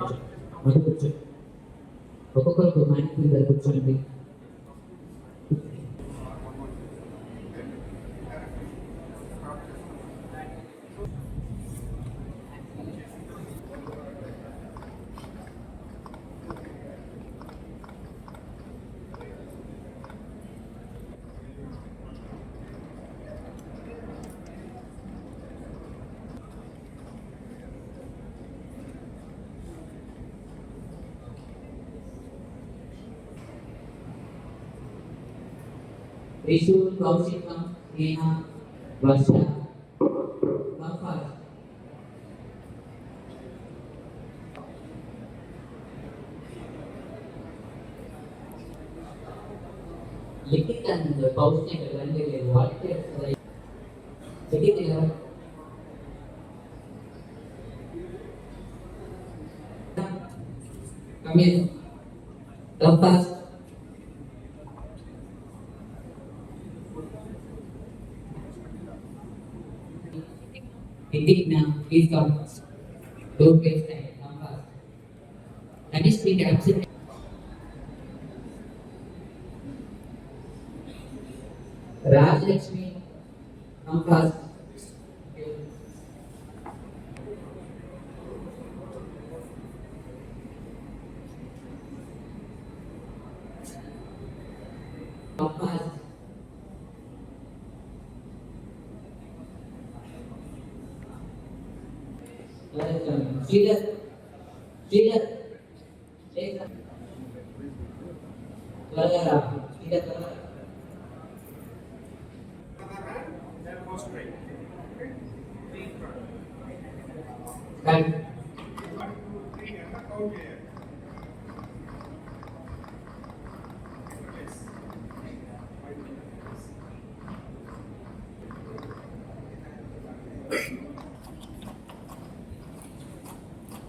మొదలు కూర్చోండి ఒక్కొక్కరికి మైక్ మీద కూర్చోండి Isu Kausikam Nena Basya Bafar லிக்கித்தன் பௌஷ்டியங்கள் வந்து வாழ்க்கை லிக்கித்தீங்களா kami Lepas Nitik now, please come. Don't waste time, come fast. That is being absent. Raj Lakshmi, come fast. ठीक है ठीक है ठीक है ठीक है Thank you. Thank you.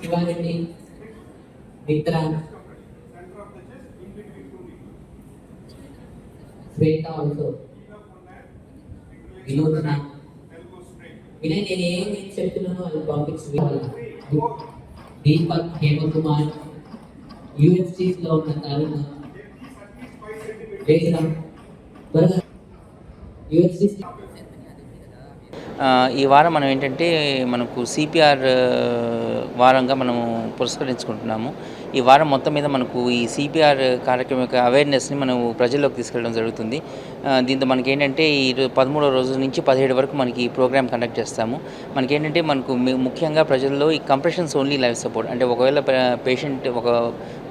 Shivareddy Vikrant Shweta also Vinodana. Vinay నేను ఏం చెప్తున్నానో అది పంపించు దీపక్ హేమకుమార్ యూఎఫ్సీస్లో ఉన్న తరుణ్ వేసిన త్వరగా. యూఎఫ్సీస్ ఈ వారం మనం ఏంటంటే మనకు సిపిఆర్ వారంగా మనము పురస్కరించుకుంటున్నాము. ఈ వారం మొత్తం మీద మనకు ఈ సిపిఆర్ కార్యక్రమం యొక్క అవేర్నెస్ని మనం ప్రజల్లోకి తీసుకెళ్ళడం జరుగుతుంది. దీంతో మనకి ఏంటంటే ఈ పదమూడో రోజు నుంచి పదిహేడు వరకు మనకి ఈ ప్రోగ్రామ్ కండక్ట్ చేస్తాము. మనకి ఏంటంటే మనకు ముఖ్యంగా ప్రజల్లో ఈ కంప్రెషన్స్ ఓన్లీ లైఫ్ సపోర్ట్. అంటే ఒకవేళ పేషెంట్ ఒక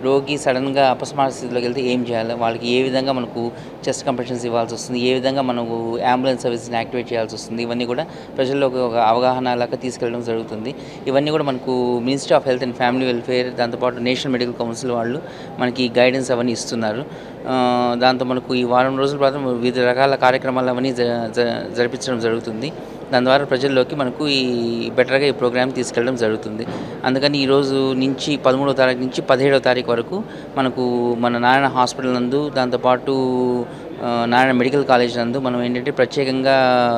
రోగి సడన్గా అపస్మార స్థితిలోకి వెళ్తే ఏం చేయాలి? వాళ్ళకి ఏ విధంగా మనకు చెస్ట్ కంప్రెషన్స్ ఇవ్వాల్సి వస్తుంది? ఏ విధంగా మనకు అంబులెన్స్ సర్వీస్ని యాక్టివేట్ చేయాల్సి వస్తుంది? ఇవన్నీ కూడా ప్రజల్లోకి ఒక అవగాహన లాగా తీసుకెళ్ళడం జరుగుతుంది. ఇవన్నీ కూడా మనకు ministry of health and family welfare దాంతోపాటు నేషనల్ మెడికల్ కౌన్సిల్ వాళ్ళు మనకి గైడెన్స్ అవన్నీ ఇస్తున్నారు. దాంతో మనకు ఈ వారం రోజుల పాటు వివిధ రకాల కార్యక్రమాలు అవన్నీ జ- జ- జరిపించడం జరుగుతుంది. దాని ద్వారా ప్రజల్లోకి మనకు ఈ బెటర్గా ఈ ప్రోగ్రామ్ తీసుకెళ్ళడం జరుగుతుంది. అందుకని ఈరోజు నుంచి పదమూడవ తారీఖు నుంచి పదిహేడవ తారీఖు వరకు మనకు మన నారాయణ హాస్పిటల్ నందు దాంతోపాటు నారాయణ మెడికల్ కాలేజ్ నందు మనం ఏంటంటే ప్రత్యేకంగా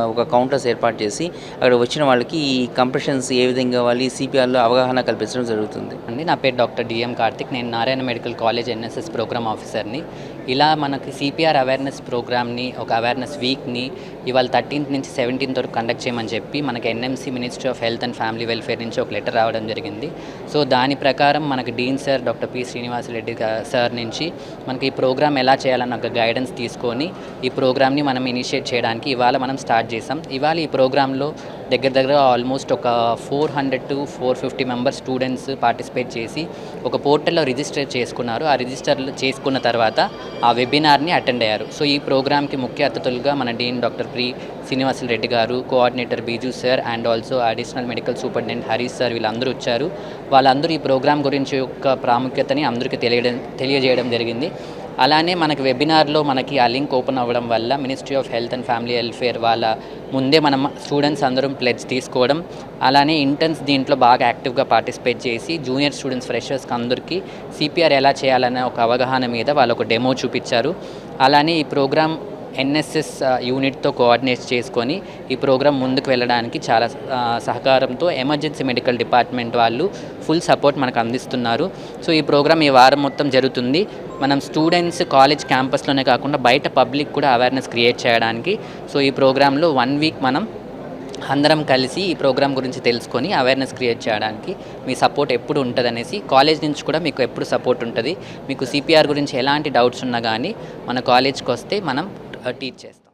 ఒక కౌంటర్స్ ఏర్పాటు చేసి అక్కడ వచ్చిన వాళ్ళకి ఈ కంప్రెషన్స్ ఏ విధంగా ఇవ్వాలి సిపిఆర్లో అవగాహన కల్పించడం జరుగుతుంది. అండి నా పేరు డాక్టర్ డిఎం కార్తిక్. నేను Narayana medical college NSS program ఆఫీసర్ని. ఇలా మనకి సిపిఆర్ అవేర్నెస్ ప్రోగ్రామ్ని ఒక అవేర్నెస్ వీక్ని ఇవాళ థర్టీన్త్ నుంచి సెవెంటీన్త్ వరకు కండక్ట్ చేయమని చెప్పి మనకి NMC ministry of health and family welfare నుంచి ఒక లెటర్ రావడం జరిగింది. సో దాని ప్రకారం మనకి dean sir doctor P Srinivasa Reddy sir నుంచి మనకి ఈ ప్రోగ్రామ్ ఎలా చేయాలన్న ఒక గైడెన్స్ తీసుకొని ఈ ప్రోగ్రామ్ని మనం ఇనిషియేట్ చేయడానికి ఇవాళ మనం స్టార్ట్ చేసాం ఇవాళ ఈ ప్రోగ్రాంలో దగ్గర దగ్గర ఆల్మోస్ట్ ఒక four hundred to four fifty members students participate చేసి ఒక పోర్టల్లో రిజిస్టర్ చేసుకున్నారు. ఆ రిజిస్టర్ చేసుకున్న తర్వాత ఆ వెబినార్ని అటెండ్ అయ్యారు. సో ఈ ప్రోగ్రామ్కి ముఖ్య అతిథులుగా మన dean doctor pre Srinivasula Reddy garu coordinator Biju sir and also additional medical superintendent Harish sir వీళ్ళందరూ వచ్చారు. వాళ్ళందరూ ఈ ప్రోగ్రామ్ గురించి యొక్క ప్రాముఖ్యతని అందరికీ తెలియడం తెలియజేయడం జరిగింది. అలానే మనకి వెబినార్లో మనకి ఆ లింక్ ఓపెన్ అవ్వడం వల్ల ministry of health and family welfare వాళ్ళ ముందే మనం స్టూడెంట్స్ అందరం ప్లెడ్జ్ తీసుకోవడం. అలానే ఇంటర్న్స్ దీంట్లో బాగా యాక్టివ్గా పార్టిసిపేట్ చేసి జూనియర్ స్టూడెంట్స్ ఫ్రెషర్స్కి అందరికీ సిపిఆర్ ఎలా చేయాలనే ఒక అవగాహన మీద వాళ్ళు ఒక డెమో చూపించారు. అలానే ఈ ప్రోగ్రామ్ ఎన్ఎస్ఎస్ యూనిట్తో కోఆర్డినేట్ చేసుకొని ఈ ప్రోగ్రాం ముందుకు వెళ్ళడానికి చాలా సహకారంతో ఎమర్జెన్సీ మెడికల్ డిపార్ట్మెంట్ వాళ్ళు ఫుల్ సపోర్ట్ మనకు అందిస్తున్నారు. సో ఈ ప్రోగ్రాం ఈ వారం మొత్తం జరుగుతుంది. మనం స్టూడెంట్స్ కాలేజ్ క్యాంపస్లోనే కాకుండా బయట పబ్లిక్ కూడా అవేర్నెస్ క్రియేట్ చేయడానికి సో ఈ ప్రోగ్రాంలో వన్ వీక్ మనం అందరం కలిసి ఈ ప్రోగ్రామ్ గురించి తెలుసుకొని అవేర్నెస్ క్రియేట్ చేయడానికి మీ సపోర్ట్ ఎప్పుడు ఉంటుంది అనేసి కాలేజ్ నుంచి కూడా మీకు ఎప్పుడు సపోర్ట్ ఉంటుంది. మీకు సిపిఆర్ గురించి ఎలాంటి డౌట్స్ ఉన్నా కానీ మన కాలేజ్కి వస్తే మనం టీచ్ చేస్తాం